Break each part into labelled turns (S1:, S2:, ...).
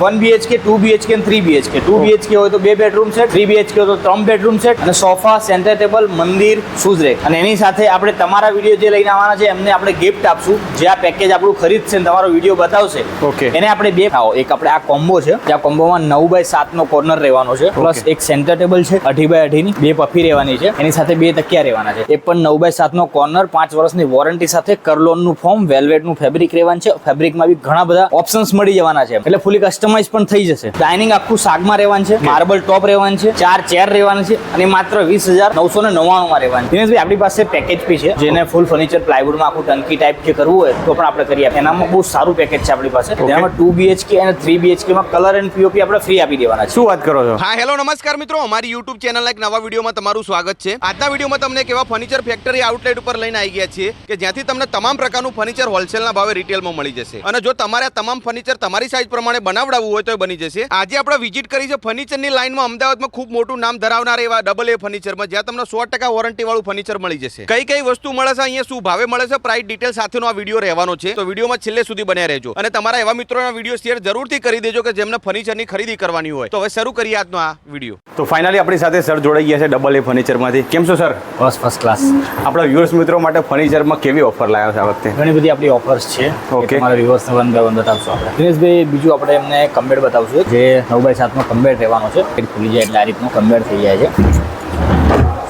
S1: One BHK two BHK અને three BHK two BHK હોય તો બે બેડરૂમ છે થ્રી બીએચકે હોય તો ત્રણ બેડરૂમ છે અને સોફા સેન્ટર ટેબલ મંદિર શૂઝ રેક અને એની સાથે આપણે તમારા વીડિયો જે લઈને આવવાના છે એમને આપણે ગિફ્ટ આપશું. જે આ પેકેજ આપણું ખરીદશે ને તમારો વીડિયો બતાવશે.
S2: ઓકે
S1: એને આપણે બે આવો એક આપણે આ કોમ્બો છે. જે આ કોમ્બોમાં નવ બાય સાત નો કોર્નર રહેવાનો છે. પ્લસ એક સેન્ટર ટેબલ છે અઢી બાય અઢીની બે પફી રહેવાની છે. એની સાથે બે તકિયા રહેવાના છે. એ પણ નવ બાય સાતનો કોર્નર પાંચ વર્ષની વોરંટી સાથે કરલોનનું ફોર્મ વેલ્વેટનું ફેબ્રિક રહેવાનું છે. ફેબ્રિકમાં બી ઘણા બધા ઓપ્શન્સ મળી જવાના છે. એટલે ફૂલી કસ્ટમાઇઝ પણ થઈ જશે. ડાઇનિંગ આખું શાકમાં રહેવાનું છે માર્બલ ટોપ રહેવાનું છે ચાર ચેર રહેવાનું છે અને માત્ર વીસ હજાર નવસો ને નવ્વાણુંમાં રહેવાનું. દિનેશભાઈ આપણી પાસે પેકેજ બી છે જેને ફૂલ ફર્નિચર પ્લાયવુડમાં આખું ટંકી ટાઈપ કે કરવું હોય તો પણ આપણે કરી આપીએ. એનામાં બહુ સારું પેકેજ છે આપણી પાસે. જેનામાં ટુ બીએચકે અને થ્રી બીએચકેમાં કલર એન્ડ પીઓપી આપણે ફ્રી આપી દેવાના છે.
S2: શું વાત કરો છો?
S3: હા હેલો નમસ્કાર મિત્રો. અમારી યુટ્યુબ ચેનલ એક નવા વિડીયોમાં તમારું સ્વાગત છે. આજના વિડીયોમાં તમને કેવા ફર્નિચર ફેક્ટરી આઉટલેટ ઉપર લઈને આવી ગયા છીએ કે જ્યાંથી તમને તમામ પ્રકારનું ફર્નિચર હોલસેલના ભાવે રિટેલમાં મળી જશે. અને જો તમારે તમામ ફર્નિચર તમારી સાઇઝ પ્રમાણે બનાવડાવવું હોય તો એ બની જશે. આજે આપણે વિઝિટ કરી છે ફર્નિચરની લાઇનમાં અમદાવાદમાં ખૂબ મોટું નામ ધરાવનાર એવા ડબલ એ ફર્નિચરમાં જ્યાં તમને સો ટકા વોરંટી વાળું ફર્નિચર મળી જશે. કઈ કઈ વસ્તુ મળે છે અહીંયા શું ભાવે મળે છે પ્રાઇસ ડિટેલ સાથેનો આ વીડિયો રહેવાનો છે. તો વિડીયોમાં છેલ્લે સુધી બન્યા રહેજો. અને તમારા એવા મિત્રોના વીડિયો શેર જરૂરથી કરી દેજો કે જેમને ફર્નિચરની ખરીદી કરવાની હોય. તો હવે શરૂ કરીએ આજનો આ વીડિયો
S2: તો ફાઇનલી આપણી સાથે સર જોડાઈ ગયા છે ડબલ એ ફર્નિચરમાંથી કેમ છો સર
S1: બસ ફર્સ્ટ ક્લાસ
S2: આપણા વ્યુઅર્સ મિત્રો માટે ફર્નિચરમાં કેવી ઓફર લાવ્યા છે આ વખતે?
S1: ઘણી બધી આપણી ઓફર્સ છે. ઓકે તમારા વ્યુઅર્સને વન બાય વન બતાવશું આપણે. દિનેશભાઈ બીજું આપણે એમને કમ્બેડ બતાવશું જે નવ બાય સાતનો કમ્બેડ રહેવાનો છે. એ ખુલી જાય એટલે આ રીતનું કમ્બેડ થઈ જાય છે.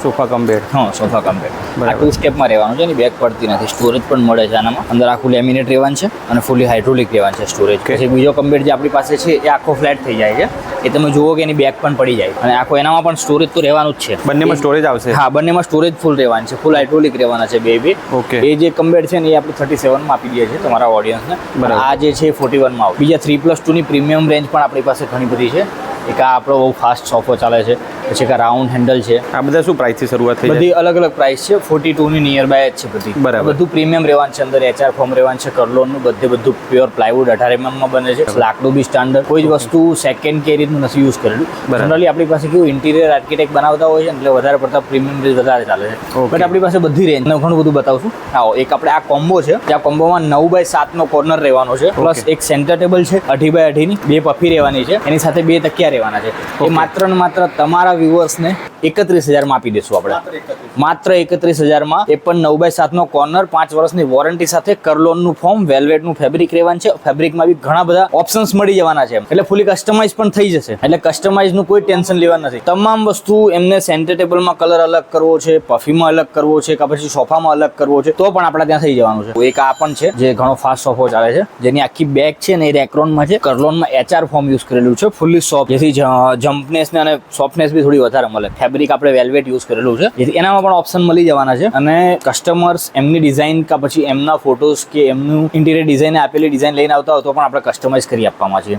S2: Sofa cum bed.
S1: હા સોફા કમ્બેડ આ
S2: બરાબર.
S1: ટુ સ્ટેપમાં રહેવાનું છે એની બેગ પડતી નથી. સ્ટોરેજ પણ મળે છે આનામાં. અંદર આખું લેમિનેટ રહેવાનું છે અને ફૂલી હાઇડ્રોલિક રહેવાનું છે સ્ટોરેજ. પછી બીજો કમ્બેડ જે આપણી પાસે છે એ આખો ફ્લેટ થઈ જાય છે. એ તમે જુઓ કે એની બેગ પણ પડી જાય. અને આખો એનામાં પણ સ્ટોરેજ તો રહેવાનું જ છે.
S2: બંનેમાં સ્ટોરેજ આવશે?
S1: હા બંનેમાં સ્ટોરેજ ફૂલ રહેવાનું છે. ફૂલ હાઇડ્રોલિક રહેવાના છે બે બે.
S2: ઓકે
S1: એ જે કમ્બેડ છે ને એ આપણે થર્ટી સેવનમાં આપી દઈએ છીએ તમારા ઓડિયન્સને
S2: બરાબર.
S1: આ જે છે ફોર્ટી વનમાં આવે. બીજા થ્રી પ્લસ ટુની પ્રીમિયમ રેન્જ પણ આપણી પાસે ઘણી બધી છે. એક આ આપણો બહુ ફાસ્ટ સોફો ચાલે છે પછી એક આ રાઉન્ડ હેન્ડલ છે.
S2: આ બધા શું પ્રાઇસથી શરૂઆત થઈ
S1: બધી અલગ અલગ પ્રાઇસ છે ફોર્ટી ટુની નિયર બાય જ છે બધી.
S2: બરાબર.
S1: બધું પ્રીમિયમ રહેવાનું છે અંદર એચઆર ફોર્મ રહેવાનું છે કરલોનનું બધે બધું પ્યોર પ્લાયવુડ અઢાર એમએમમાં બને છે લાકડું બી સ્ટાન્ડર્ડ કોઈ જ વસ્તુ સેકન્ડ કે એ રીતનું નથી યુઝ કરેલું. જનરલી આપણી પાસે કેવું ઇન્ટિરિયર આર્કિટેક્ટ બનાવતા હોય છે એટલે વધારે પડતા પ્રીમિયમ રેન્જ વધારે ચાલે છે. બટ આપણી પાસે બધી રેન્જ ઘણું બધું બતાવશું આવો એક આપણે આ કોમ્બો છે જે આ કોમ્બોમાં નવ બાય સાતનો કોર્નર રહેવાનો છે પ્લસ એક સેન્ટર ટેબલ છે અઢી બાય અઢીની બે પફી રહેવાની છે. એની સાથે બે તકિયા રહેવાના છે. એ માત્ર ને માત્ર તમારા વ્યુઅર્સને એકત્રીસ હજારમાં આપી દેશું આપણે. માત્ર એકત્રીસ. હજારમાં એ પણ નવ બાય સાતનો કોર્નર પાંચ વર્ષની વોરંટી સાથે કરલોનનું ફોર્મ વેલ્વેટનું ફેબ્રિક રહેવાનું છે. ફેબ્રિકમાં બી ઘણા બધા ઓપ્શન્સ મળી જવાના છે એટલે ફૂલી કસ્ટમાઇઝ પણ થઈ જશે. એટલે કસ્ટમાઇઝનું કોઈ ટેન્શન લેવાનું નથી. તમામ વસ્તુ એમને સેન્ટર ટેબલમાં કલર અલગ કરવો છે પફીમાં અલગ કરવો છે કે પછી સોફામાં અલગ કરવો છે તો પણ આપણા ત્યાં થઈ જવાનું છે. એક આ પણ છે જે ઘણો ફાસ્ટ સોફો ચાલે છે. જેની આખી બેગ છે ને એ રેક્રોનમાં છે. કરલોનમાં એચઆર ફોર્મ યુઝ કરેલું છે. ફૂલી સોફ્ટ જેથી જમ્પનેસ ને અને સોફ્ટનેસ બી થોડી વધારે મળે. ફેબ્રિક આપણે વેલ્વેટ યુઝ કરેલું છે. જેથી એનામાં પણ ઓપ્શન મળી જવાના છે. અને કસ્ટમર્સ એમની ડિઝાઇન કે પછી એમના ફોટોસ કે એમનું ઇન્ટિરિયર ડિઝાઇન આપેલી ડિઝાઇન લઈને આવતા હોય તો પણ આપણે કસ્ટમાઇઝ કરી આપવામાં છે.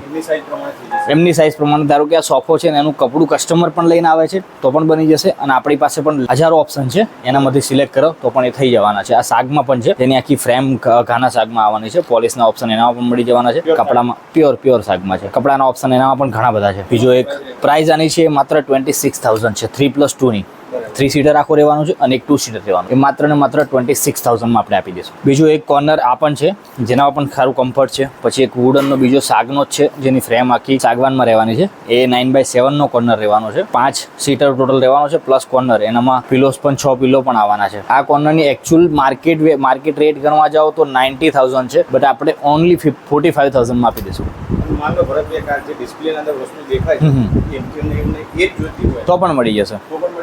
S1: એમની સાઇઝ પ્રમાણે ધારો કે આ સોફો છે ને એનું કપડું કસ્ટમર પણ લઈને આવે છે તો પણ બની જશે. અને આપણી પાસે પણ હજારો ઓપ્શન છે. એનામાંથી સિલેક્ટ કરો તો પણ એ થઈ જવાના છે. આ શાકમાં પણ છે. તેની આખી ફ્રેમ ઘાના શાકમાં આવવાની છે. પોલિશના ઓપ્શન એનામાં પણ મળી જવાના છે. કપડામાં પ્યોર પ્યોર શાકમાં છે. કપડાના ઓપ્શન એનામાં પણ ઘણા બધા છે. બીજો એક પ્રાઇઝ આની છે માત્ર ટ્વેન્ટી સિક્સ થાઉઝન્ડ છે થ્રી પ્લસ ટુની થ્રી સીટર આખું રહેવાનું છે અને એક ટુ સીટર રહેવાનું એ માત્ર ને માત્ર ટ્વેન્ટી સિક્સ થાઉઝન્ડમાં આપણે આપી દઈશું બીજું એક કોર્નર આ પણ છે જેનામાં પણ સારું કમ્ફર્ટ છે. પછી એક વુડનનો બીજો સાગનો જ છે જેની ફ્રેમ આખી સાગવાનમાં રહેવાની છે. એ નાઇન બાય સેવનનો કોર્નર રહેવાનો છે. પાંચ સીટર ટોટલ રહેવાનો છે પ્લસ કોર્નર એનામાં પિલોસ પણ છ પિલો પણ આવવાના છે. આ કોર્નરની એકચ્યુઅલ માર્કેટ માર્કેટ રેટ ગણવા જાઓ તો નાઇન્ટી થાઉઝન્ડ છે બટ આપણે ઓનલી ફોર્ટી ફાઈવ થાઉઝન્ડમાં આપી દઈશું તો પણ મળી જશે.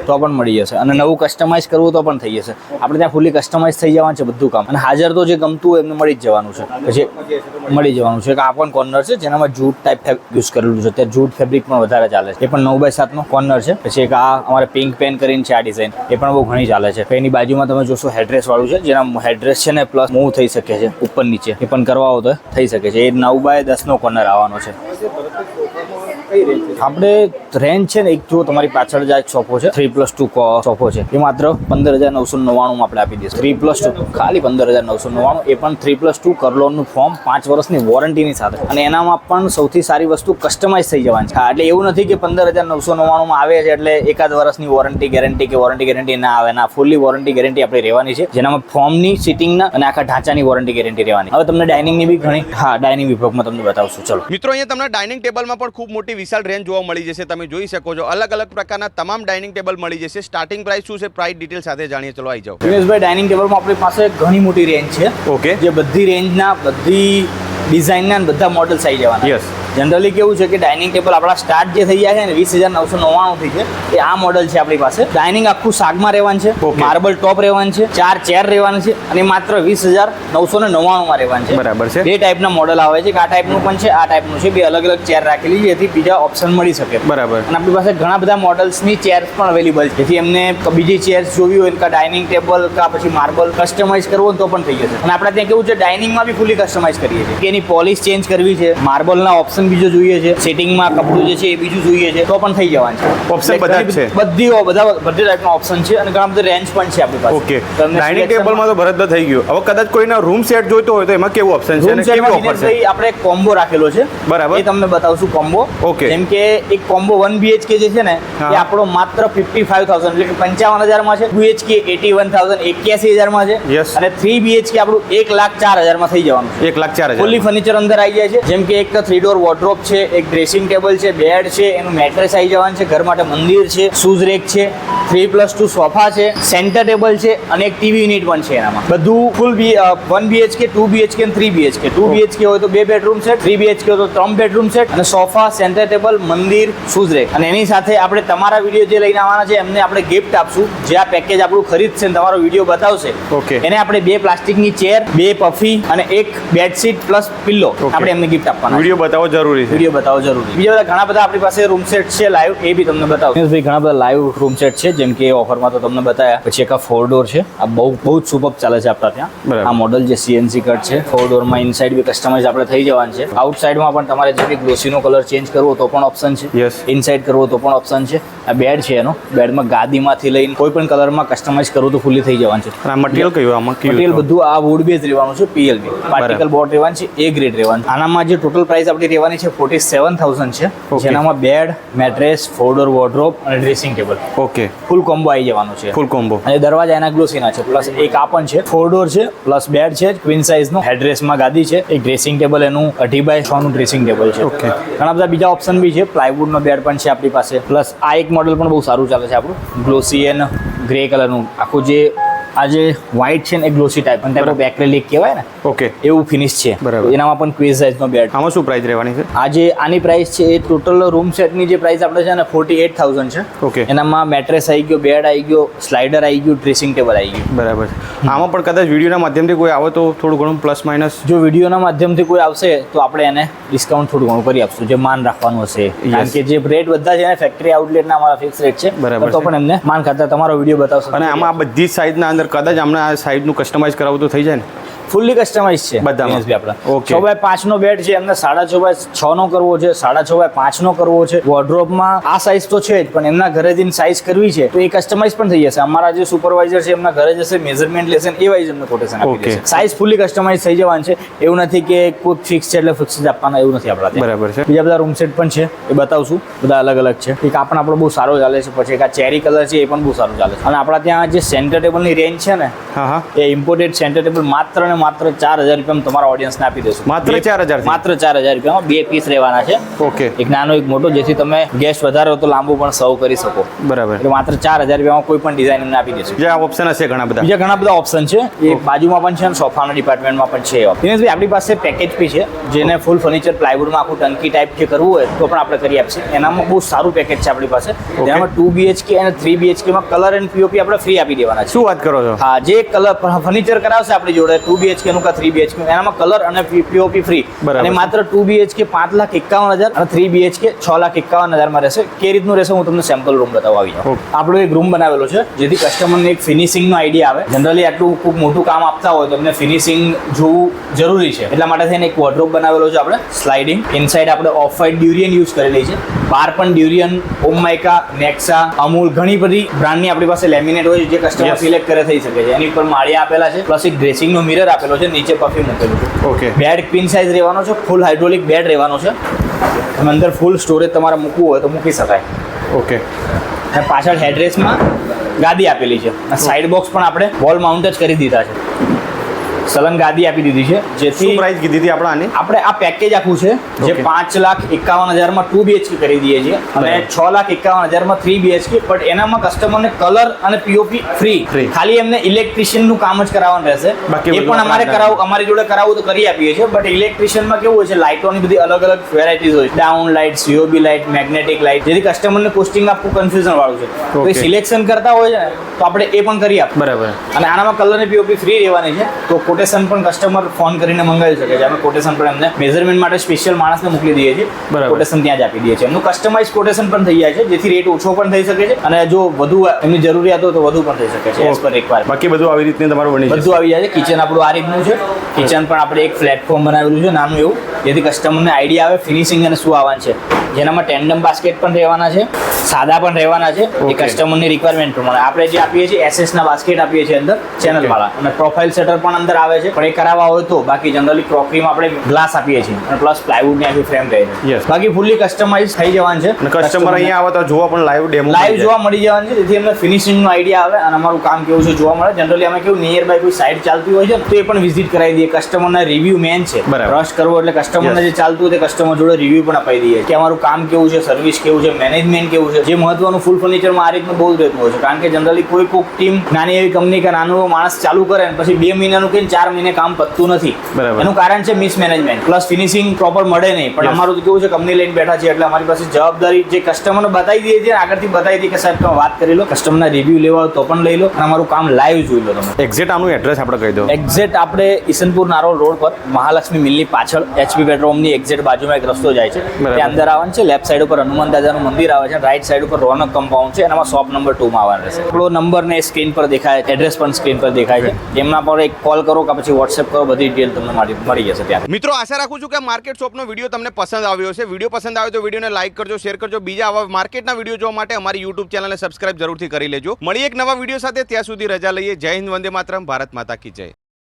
S4: તો પણ મળી
S1: મળી જશે અને નવું કસ્ટમાઇઝ કરવું તો પણ થઈ જશે. આપણે ત્યાં ફૂલી કસ્ટમાઇઝ થઈ જવાનું છે બધું કામ. અને હાજર તો જે ગમતું હોય એમને મળી જ જવાનું છે. પછી મળી જવાનું છે. કે આ પણ કોર્નર છે જેનામાં જૂટ ટાઈપ યુઝ કરેલું છે. ત્યાં જૂટ પણ વધારે ચાલે છે. એ પણ નવ બાય સાતનો કોર્નર છે. પછી એક આ અમારે પિંક પેન કરીને છે આ ડિઝાઇન એ પણ બહુ ઘણી ચાલે છે. એની બાજુમાં તમે જોશો હેડ્રેસ વાળું છે, જેના હેડ્રેસ છે ને પ્લસ મૂવ થઈ શકે છે. ઉપર નીચે. એ પણ કરવા હોય તો થઈ શકે છે. એ નવ બાય દસનો કોર્નર આવવાનો છે. આપણે રેન્જ છે ને એક જો તમારી પાછળ જાય સોફો છે થ્રી પ્લસ ટુ સોફો છે એ માત્ર પંદર હજાર નવસો નવ્વાણું આપણે આપી દઈશું. થ્રી પ્લસ ટુ ખાલી પંદર હજાર નવસો નવ્વાણું એ પણ થ્રી પ્લસ ટુ કરલોનનું ફોર્મ પાંચ વર્ષની વોરંટીની સાથે. અને એનામાં પણ સૌથી સારી વસ્તુ કસ્ટમાઇઝ થઈ જવાની છે. એટલે એવું નથી કે પંદર હજાર નવસો નવ્વાણુંમાં આવે છે એટલે એકાદ વર્ષની વોરંટી ગેરંટી કે વોરંટી ગેરંટી ના આવે. ના ફૂલી વોરંટી ગેરંટી આપણી રહેવાની છે. જેનામાં ફોર્મની સિટિંગના અને આખા ઢાંચાની વોરંટી ગેરંટી રહેવાની. હવે તમને ડાઇનિંગની બી ઘણી હા ડાઇનિંગ વિભાગમાં તમને બતાવશું. ચલો.
S3: મિત્રો અહીંયા તમને ડાઇનિંગ ટેબલમાં પણ ખૂબ મોટી વિશાળ રેન્જ જોવા મળી જશે. તમે જોઈ શકો છો. અલગ અલગ પ્રકારના તમામ ડાઇનિંગ ટેબલ મળી જશે. સ્ટાર્ટિંગ પ્રાઇસ શું છે? પ્રાઇસ ડિટેલ સાથે જાણીએ. ચલો આવી જાઓ.
S1: દિનેશભાઈ ડાઇનિંગ ટેબલમાં આપણી પાસે ઘણી મોટી રેન્જ છે.
S2: ઓકે
S1: જે બધી રેન્જના બધી ડિઝાઇનના બધા મોડલ્સ આવી જવાના.
S2: Yes.
S1: જનરલી કેવું છે કે ડાઇનિંગ ટેબલ આપણા સ્ટાર્ટ જે થઈ જાય છે ને વીસ હજાર નવસો નવ્વાણુંથી છે એ આ મોડલ છે આપણી પાસે. ડાઇનિંગ આખું શાકમાં રહેવાનું છે માર્બલ ટોપ રહેવાનું છે ચાર ચેર રહેવાનું છે અને માત્ર વીસ હજાર નવસો ને નવ્વાણુંમાં રહેવાનું છે.
S2: બરાબર છે.
S1: બે ટાઈપના મોડલ આવે છે આ ટાઈપનું પણ છે આ ટાઈપનું છે બે અલગ અલગ ચેર રાખેલી છે જેથી બીજા ઓપ્શન મળી શકે.
S2: બરાબર.
S1: અને આપણી પાસે ઘણા બધા મોડલ્સની ચેર્સ પણ અવેલેબલ છે. જેથી એમને બીજી ચેર્સ જોવી હોય કા ડાઇનિંગ ટેબલ કા પછી માર્બલ કસ્ટમાઇઝ કરવો હોય તો પણ થઈ જશે. અને આપણે ત્યાં કેવું છે ડાઇનિંગમાં બી ફૂલી કસ્ટમાઇઝ કરીએ છીએ. કે એની પોલિશ ચેન્જ કરવી છે માર્બલના ઓપ્શન બીજો જોઈએ છે. સેટિંગમાં કપડું જે છે એ બીજું જોઈએ છે તો પણ થઈ જવાનું છે. ઓપ્શન
S2: બધા છે.
S1: બધી બધા બધી ટાઈપના ઓપ્શન છે અને ઘણા બધા રેન્જ પણ છે આપણી પાસે.
S2: ઓકે ડાઇનિંગ ટેબલમાં તો ભરત થઈ ગયું. હવે કદાચ કોઈના રૂમ સેટ જોઈતો હોય તો એમાં કેવું ઓપ્શન છે અને કેવી ઓફર છે?
S1: આપણે આપણે કોમ્બો રાખેલો છે.
S2: બરાબર.
S1: એ તમને બતાવશું કોમ્બો
S2: ઓકે
S1: જેમ કે એક કોમ્બો વન બીએચકે જે છે ને એ આપણો માત્ર ફિફ્ટી ફાઈવ થાઉઝન્ડ એટલે કે પંચાવન હજારમાં છે. બીએચકે એટી વન થાઉઝન્ડ એક્યાસી હજારમાં છે.
S2: યસ
S1: અને થ્રી બીએચકે આપણું એક લાખ ચાર હજારમાં થઈ જવાનું છે.
S2: એક લાખ ચાર
S1: ફૂલી
S2: હજાર
S1: ફર્નિચર અંદર આવી જાય છે. જેમ કે એક થ્રી ડોર વોર્ડરોબ છે એક ડ્રેસિંગ ટેબલ છે બેડ છે એનું મેટ્રેસ આવી જવાનું છે ઘર માટે મંદિર છે શૂઝ રેક છે થ્રી પ્લસ ટુ સોફા છે સેન્ટર ટેબલ છે અને એક ટીવી યુનિટ પણ છે એનામાં. બધું ફૂલ બી one BHK two BHK three BHK two BHK હોય તો બે બેડરૂમ સેટ થ્રી બીએચકે હોય તો ત્રણ બેડરૂમ સેટ અને સોફા સેન્ટર ટેબલ મંદિર શૂઝ રેક અને એની સાથે આપણે તમારા વીડિયો જે લઈને આવવાના છે એમને આપણે ગિફ્ટ આપશું. જે આ પેકેજ આપણું ખરીદશે ને તમારો વીડિયો બતાવશે.
S2: ઓકે
S1: એને આપણે બે પ્લાસ્ટિકની ચેર બે પફી અને એક બેડશીટ પ્લસ પિલ્લો. આપણે એમને ગિફ્ટ આપવાના
S2: વીડિયો બતાવો જરૂરી છે.
S1: વીડિયો બતાવો જરૂરી. બીજા બધા ઘણા બધા આપણી પાસે રૂમ સેટ છે લાઈવ એ બી તમને બતાવો. ભાઈ ઘણા બધા લાઈવ રૂમ સેટ છે જેમ કે ઓફરમાં તો તમને બતાયા. પછી એક આ ફોર ડોર છે. આ બહુ બહુ જ સુપર ચાલે છે આપણા ત્યાં. આ મોડલ જે સીએનસી કટ છે ફોર ડોરમાં ઇનસાઇડ બી કસ્ટમાઇઝ આપણે થઈ જવાનું છે. આઉટસાઇડમાં પણ તમારે જે બી ગ્લોસીનો કલર ચેન્જ કરવો તો પણ ઓપ્શન છે. ઇનસાઇડ કરવો તો પણ ઓપ્શન છે. આ બેડ છે એનો. બેડમાં ગાદીમાંથી લઈને કોઈ પણ કલરમાં કસ્ટમાઇઝ કરવું તો ફૂલી થઈ જવાનું છે.
S2: આ મટીરિયલ કયું આમાં
S1: મટીરિયલ બધું આ વુડ બેઝ રહેવાનું છે પીએલબી પાર્ટિકલ બોર્ડ રહેવાનું છે એ ગ્રેડ રહેવાનું આનામાં જે ટોટલ પ્રાઇસ આપણી રહેવાની છે ફોર્ટી સેવન થાઉઝન્ડ છે જેનામાં બેડ મેટ્રેસ ફોલ્ડર વોર્ડરોબ અને dressing table
S2: okay
S1: full combo આવી જવાનું છે.
S2: ફૂલ કોમ્બો
S1: અને દરવાજા એના ગ્લોસીના છે. પ્લસ એક આ પણ છે ફોરડોર છે પ્લસ બેડ છે ક્વીન સાઇઝનું હેડરેસમાં ગાદી છે એક ડ્રેસિંગ ટેબલ એનું અઢી બાય છ નું ડ્રેસિંગ ટેબલ છે.
S2: ઓકે
S1: ઘણા બધા બીજા ઓપ્શન બી છે. પ્લાયવુડનો બેડ પણ છે આપણી પાસે. પ્લસ આ એક મોડલ પણ બહુ સારું ચાલે છે આપણું. ગ્લોસી એન્ડ ગ્રે કલરનું આખું જે આ જે વ્હાઇટ છે ને એ ગ્લોસી ટાઈપ અને ટાઈપ એક્રેલિક કહેવાય ને
S2: ઓકે.
S1: એવું ફિનિશ છે.
S2: બરાબર.
S1: એનામાં પણ ક્વીઝ સાઇઝનો બેડ
S2: આમાં શું પ્રાઇસ રહેવાની છે?
S1: આ જે આની પ્રાઇસ છે એ ટોટલ રૂમ સેટની જે પ્રાઇસ આપણે છે ને ફોર્ટી એટ થાઉઝન્ડ છે.
S2: ઓકે.
S1: એનામાં મેટ્રેસ આવી ગયો બેડ આવી ગયો સ્લાઇડર આવી ગયું ડ્રેસિંગ ટેબલ આવી ગયું.
S2: બરાબર. આમાં પણ કદાચ વિડીયોના માધ્યમથી કોઈ આવે તો થોડું ઘણું પ્લસ માઇનસ
S1: જો વિડીયોના માધ્યમથી કોઈ આવશે તો આપણે એને ડિસ્કાઉન્ટ થોડું ઘણું કરી આપશું જે માન રાખવાનું હશે. કારણ કે જે રેટ બધા છે ફેક્ટરી આઉટલેટના અમારા ફિક્સ રેટ છે
S2: બરાબર
S1: તો પણ એમને માન ખાતા તમારો વીડિયો બતાવશો.
S2: અને આમાં બધી સાઇઝના અંદર કદાચ હમણાં આ સાઈડનું કસ્ટમાઇઝ કરાવવું તો થઈ જાય ને?
S1: ફૂલ્લી કસ્ટમાઇઝ છે. દિનેશભાઈ આપણા. છ બાય પાંચ નો બેડ છે એમને સાડા છ બાય છ નો કરવો છે સાડા છ બાય પાંચ નો કરવો છે. વોર્ડરોબમાં આ સાઇઝ તો છે જ પણ એમના ઘરે જઈને સાઇઝ કરવી છે તો એ કસ્ટમાઇઝ પણ થઈ જશે. અમારા જે સુપરવાઇઝર છે એમના ઘરે જશે મેઝરમેન્ટ લેશે એ વાઇઝ એમને કોટેશન આપી સાઇઝ ફૂલ્લી કસ્ટમાઇઝ થઈ જવાનું છે. એવું નથી કે કોઈ ફિક્સ છે એટલે ફિક્સ જ આપવાના એવું નથી આપણા
S2: બરાબર છે.
S1: બીજા બધા રૂમ સેટ પણ છે એ બતાવશું. બધા અલગ અલગ છે. એક આ પણ આપણો બહુ સારો ચાલે છે પછી એક આ ચેરી કલર છે એ પણ બહુ સારું ચાલે છે. અને આપણા ત્યાં જે સેન્ટર ટેબલની રેન્જ છે ને એ ઇમ્પોર્ટેડ સેન્ટર ટેબલ માત્ર ને માત્ર ચાર હજાર રૂપિયામાં તમારા ઓડિયન્સને આપી દેશું.
S2: માત્ર ચાર હજાર
S1: માત્ર ચાર હજાર રૂપિયામાં બે પીસ રહેવાના છે.
S2: ઓકે.
S1: એક નાનો એક મોટો જેથી તમે ગેસ્ટ વધારે હોય તો લાંબુ પણ સર્વ કરી શકો.
S2: બરાબર.
S1: એટલે માત્ર ચાર હજાર રૂપિયામાં કોઈ પણ ડિઝાઇન એમને આપી દેશું.
S2: જે આ ઓપ્શન હશે ઘણા બધા.
S1: બીજા ઘણા બધા ઓપ્શન છે. એ બાજુમાં પણ છે અને સોફાના ડિપાર્ટમેન્ટમાં પણ છે દિનેશભાઈ આપણી પાસે પેકેજ બી છે જેને ફૂલ ફર્નિચર પ્લાયવુડમાં આખું ટંકી ટાઈપ જે કરવું હોય તો પણ આપણે કરી આપશે એનામાં બહુ સારું પેકેજ છે આપણી પાસે. જેનામાં ટુ બીએચકે અને થ્રી બીએચકેમાં કલર એન્ડ પીઓપી આપણે ફ્રી આપી દેવાના છે.
S2: શું વાત કરો છો?
S1: હા જે કલર ફર્નિચર કરાવશે આપણી જોડે ટુ બીએચકે નું કે થ્રી બીએચકે એનામાં કલર અને પીઓપી ફ્રી અને માત્ર ટુ બીએચકે પાંચ લાખ એકાવન હજાર અને થ્રી બીએચકે છ લાખ એકાવન હજારમાં રહેશે. કે રીતનું રહેશે હું તમને સેમ્પલ રૂમ બતાવવા આવી જાઉં. આપણો એક રૂમ બનાવેલો છે જેથી કસ્ટમરને એક ફિનિશિંગનો આઈડિયા આવે. જનરલી આટલું ખૂબ મોટું કામ આપતા હોય તો એમને ફિનિશિંગ જોવું જરૂરી છે. એટલા માટે થઈને એક વોર્ડ્રોપ બનાવેલો છે આપણે સ્લાઇડિંગ ઇનસાઇડ આપણે ઓફ વાઇટ ડ્યુરિયન યુઝ કરેલી છે. બાર પણ ડ્યુરિયન ઓમમાઇકા નેક્સા અમૂલ ઘણી બધી બ્રાન્ડની આપણી પાસે લેમિનેટ હોય છે જે કસ્ટમર સિલેક્ટ કરે થઈ શકે છે. એની ઉપર માળિયા આપેલા છે પ્લસ એક ડ્રેસિંગનો મિરર આપેલો છે નીચે પફી મૂકેલું છે.
S2: ઓકે
S1: બેડ પિન સાઇઝ રહેવાનો છે ફૂલ હાઇડ્રોલિક બેડ રહેવાનો છે. અને અંદર ફૂલ સ્ટોરેજ તમારે મૂકવું હોય તો મૂકી શકાય.
S2: ઓકે
S1: અને પાછળ હેડરેસમાં ગાદી આપેલી છે. અને સાઇડ બોક્સ પણ આપણે વોલ માઉન્ટ જ કરી દીધા છે. સલંગ ગાદી આપી દીધી છે. જેથી
S2: પ્રાઇસ કીધી હતી આપણે આની?
S1: આપણે આ પેકેજ આખું છે જે પાંચ લાખ એકાવન હજારમાં ટુ બીએચકે કરી દઈએ છીએ. અને છ લાખ એકાવન હજારમાં થ્રી બીએચકે બટ એનામાં કસ્ટમરને કલર અને પીઓપી ફ્રી. ખાલી એમને ઇલેક્ટ્રિશિયનનું કામ જ કરાવવાનું રહેશે. એ પણ અમારે કરાવું અમારી જોડે કરાવવું તો કરી આપીએ છીએ બટ ઇલેક્ટ્રિશિયનમાં કેવું હોય છે લાઇટોની બધી અલગ અલગ વેરાયટીઝ હોય down light COB light magnetic light જેથી કસ્ટમરને કોસ્ટિંગ આપવું કન્ફ્યુઝન વાળું છે. તો એ સિલેક્શન કરતા હોય છે તો આપણે એ પણ કરી આપીએ.
S2: બરાબર.
S1: અને આનામાં કલર અને પીઓપી ફ્રી રહેવાની છે. તો કોટેશન પણ કસ્ટમર ફોન કરીને મંગાવી શકે છે. અમે કોટેશન પણ એમને મેઝરમેન્ટ માટે સ્પેશિયલ માણસને મોકલી દઈએ છીએ.
S2: બરાબર.
S1: કોટેશન ત્યાં જ આપી દઈએ છીએ. એમનું કસ્ટમાઇઝ કોટેશન પણ થઈ જાય છે જેથી રેટ ઓછો પણ થઈ શકે છે અને જો વધુ એમની જરૂરિયાત હોય તો વધુ પણ થઈ શકે છે એઝ પર એકવાર
S2: બાકી બધું આવી રીતની તમારું બની
S1: બધું આવી જાય છે. કિચન આપણું આ રીતનું છે. કિચન પણ આપણે એક પ્લેટફોર્મ બનાવેલું છે નાનું એવું જેથી કસ્ટમરને આઈડિયા આવે ફિનિશિંગ અને શું આવવાનું છે. જેનામાં ટેન્ડમ બાસ્કેટ પણ રહેવાના છે સાદા પણ રહેવાના છે એ કસ્ટમરની રિક્વાયરમેન્ટ પ્રમાણે. આપણે જે આપીએ છીએ એસએસ ના બાસ્કેટ આપીએ છીએ અંદર ચેનલ વાળા. અને પ્રોફાઇલ સેટર પણ અંદર આવે છે. પણ એ કરાવવા હોય તો બાકી જનરલી ક્રોકરીમાં આપણે ગ્લાસ આપીએ છીએ. અને પ્લસ પ્લાયવુડની આખી ફ્રેમ રહે છે. બાકી ફૂલી કસ્ટમાઇઝ થઈ જવાનું છે.
S2: અને કસ્ટમર અહીંયા આવે તો જોવા પણ લાઈવ ડેમો
S1: લાઈવ જોવા મળી જવાનું છે. જેથી એમને ફિનિશિંગનો આઈડિયા આવે અને અમારું કામ કેવું છે જોવા મળે. જનરલી અમે કેવું નિયર બાય કોઈ સાઇટ ચાલતી હોય છે તો એ પણ વિઝિટ કરાવી દઈએ. કસ્ટમરના રિવ્યુ મેન છે.
S2: બરાબર.
S1: રશ કરવો એટલે કસ્ટમરને. જે ચાલતું હોય તે કસ્ટમર જોડે રિવ્યુ પણ અપાઈ દઈએ. કે અમારું કામ કેવું છે સર્વિસ કેવું છે મેનેજમેન્ટ કેવું છે જે મહત્વનું ફૂલ ફર્નિચરમાં આ રીતનું બહુ રહેતું હોય છે. કારણ કે જનરલી કોઈ કોઈક ટીમ નાની એવી કંપની કે નાનો એવો માણસ ચાલુ કરે ને પછી બે મહિનાનું કે ચાર મહિને કામ પતતું નથી. એનું કારણ છે મિસમેનેજમેન્ટ પ્લસ ફિનિશિંગ પ્રોપર મળે નહીં. પણ અમારું તો કેવું છે કંપની લઈને બેઠા છે એટલે અમારી પાસે જવાબદારી જે કસ્ટમરને બતાવી દઈએ છીએ આગળથી બતાવી દઈએ કે સાહેબ તમે વાત કરી લો કસ્ટમરના રિવ્યુ લેવા તો પણ લઈ લો અને અમારું કામ લાઈવ જોઈ લો તમે.
S2: એક્ઝેક્ટ આનું એડ્રેસ આપણે કહી દો.
S1: એક્ઝેક્ટ આપણે ઈસનપુર નારોલ રોડ પર મહાલક્ષ્મી મિલની પાછળ એચપી પેટ્રોલની એક્ઝેક્ટ બાજુમાં એક રસ્તો જાય છે. ત્યાં અંદર આવવાનું છે લેફ્ટ સાઈડ ઉપર હનુમાન દાદાનું મંદિર આવે છે રાઈટ સાઈડ ઉપર રોનક કમ્પાઉન્ડ છે એનામાં શોપ નંબર ટુમાં આવવાનું રહેશે આપણો નંબર ને સ્ક્રીન પર દેખાય એડ્રેસ પણ સ્ક્રીન પર દેખાય છે. એમના પર એક કોલ કરો કે પછી વોટ્સએપ કરો બધી ડિટેલ તમને મળી મળી જશે ત્યાં.
S3: મિત્રો આશા રાખું છું કે માર્કેટ શોપનો વીડિયો તમને પસંદ આવ્યો છે વીડિયો પસંદ આવ્યો તો વિડીયોને લાઈક કરજો શેર કરજો. બીજા આવા માર્કેટના વીડિયો જોવા માટે અમારી યુટ્યુબ ચેનલને સબસ્ક્રાઇબ જરૂરથી કરી લેજો. મળી એક નવા વીડિયો સાથે. ત્યાં સુધી રજા લઈએ. જય હિન્દ વંદે માતરમ. ભારત માતા કી જય.